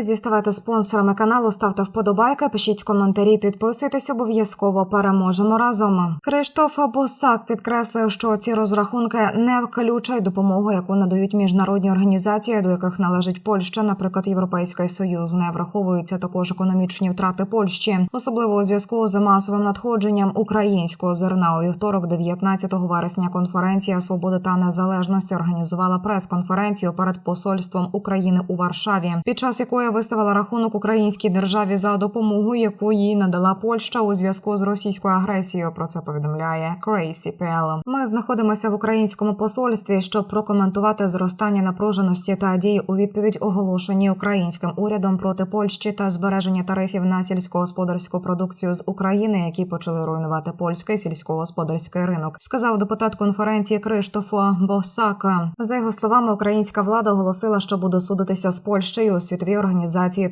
Друзі, ставайте спонсорами каналу, ставте вподобайки, пишіть коментарі, підписуйтесь обов'язково. Переможемо разом. Криштоф Босак підкреслив, що ці розрахунки не включають допомогу, яку надають міжнародні організації, до яких належить Польща, наприклад, Європейський Союз. Не враховуються також економічні втрати Польщі, особливо у зв'язку з масовим надходженням українського зерна. У вівторок, 19 вересня, конференція свободи та незалежності організувала прес-конференцію перед посольством України у Варшаві, під час якої виставила рахунок українській державі за допомогу, яку їй надала Польща у зв'язку з російською агресією. Про це повідомляє Crazy.pl. Ми знаходимося в українському посольстві, щоб прокоментувати зростання напруженості та дії у відповідь оголошені українським урядом проти Польщі та збереження тарифів на сільськогосподарську продукцію з України, які почали руйнувати польський сільськогосподарський ринок, сказав депутат конференції Криштофа Босака. За його словами, українська влада оголосила, що буде судитися з Польщею у світовій організації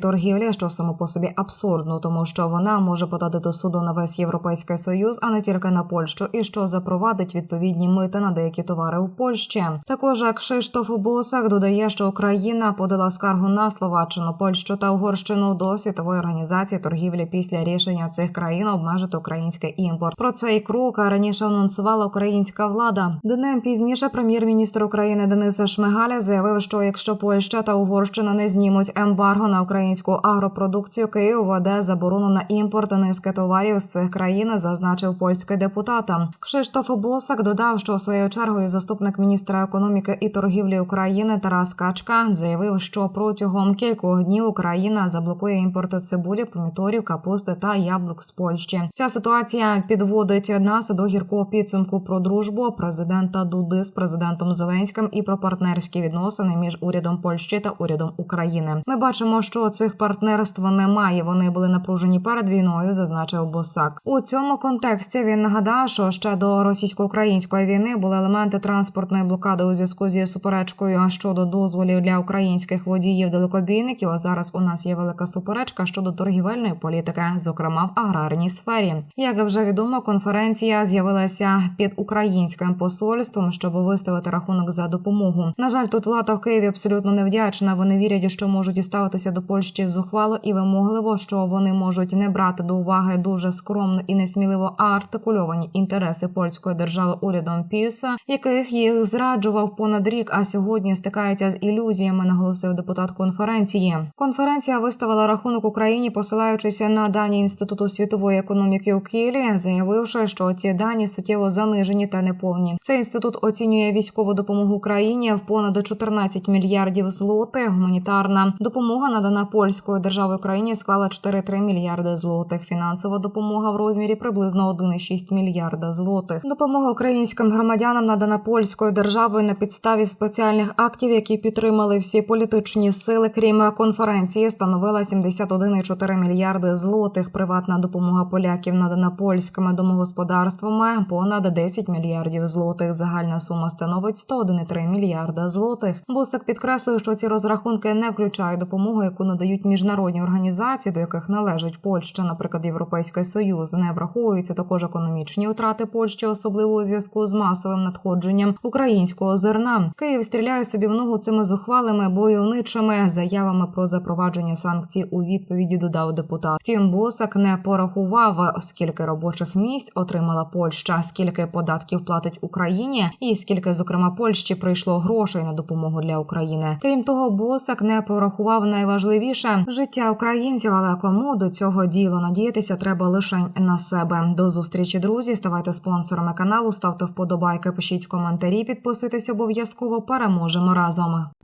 торгівлі, що само по собі абсурдно, тому що вона може подати до суду на весь європейський союз, а не тільки на Польщу, і що запровадить відповідні мити на деякі товари у Польщі. Також Кшиштоф Босак додає, що Україна подала скаргу на Словаччину, Польщу та Угорщину до світової організації торгівлі після рішення цих країн обмежити український імпорт. Про цей крок раніше анонсувала українська влада. Днем пізніше прем'єр-міністр України Денис Шмигаля заявив, що якщо Польща та Угорщина не знімуть ембарго на українську агропродукцію, Київ введе заборону на імпорт низки товарів з цих країн, зазначив польський депутат. Кшиштоф Босак додав, що своєю чергою заступник міністра економіки і торгівлі України Тарас Качка заявив, що протягом кількох днів Україна заблокує імпорт цибулі, помідорів, капусти та яблук з Польщі. Ця ситуація підводить нас до гіркого підсумку про дружбу президента Дуди з президентом Зеленським і про партнерські відносини між урядом Польщі та урядом України. Ми бачимо, що цих партнерств немає. Вони були напружені перед війною, зазначив Босак. У цьому контексті він нагадав, що ще до російсько-української війни були елементи транспортної блокади у зв'язку зі суперечкою щодо дозволів для українських водіїв далекобійників. А зараз у нас є велика суперечка щодо торгівельної політики, зокрема в аграрній сфері. Як вже відомо, конференція з'явилася під українським посольством, щоб виставити рахунок за допомогу. На жаль, тут влада в Києві абсолютно невдячна. Вони вірять, що можуть і ставитися до Польщі зухвало і вимогливо, що вони можуть не брати до уваги дуже скромно і несміливо артикульовані інтереси польської держави урядом Піса, яких їх зраджував понад рік. А сьогодні стикається з ілюзіями, наголосив депутат конференції. Конференція виставила рахунок Україні, посилаючись на дані інституту світової економіки у Києві, заявивши, що ці дані суттєво занижені та неповні. Цей інститут оцінює військову допомогу Україні в понад 14 мільярдів злотих. Гуманітарна допомога надана польською державою Україні склала 4,3 мільярди злотих. Фінансова допомога в розмірі приблизно 1,6 мільярда злотих. Допомога українським громадянам надана польською державою на підставі спеціальних актів, які підтримали всі політичні сили, крім конференції, становила 71,4 мільярди злотих. Приватна допомога поляків надана польськими домогосподарствами понад 10 мільярдів злотих. Загальна сума становить 101,3 мільярда злотих. Босик підкреслив, що ці розрахунки не включають допомогу, яку надають міжнародні організації, до яких належить Польща, наприклад, Європейський Союз. Не враховуються також економічні втрати Польщі, особливо у зв'язку з масовим надходженням українського зерна. Київ стріляє собі в ногу цими зухвалими бойовничими заявами про запровадження санкцій у відповіді. Додав депутат. Втім, Босак не порахував, скільки робочих місць отримала Польща, скільки податків платить Україні, і скільки, зокрема, Польщі прийшло грошей на допомогу для України. Крім того, Босак не порахував найважливіше життя українців, але кому до цього діло надіятися треба лише на себе. До зустрічі, друзі. Ставайте спонсорами каналу, ставте вподобайки, пишіть коментарі, підписуйтесь обов'язково. Переможемо разом.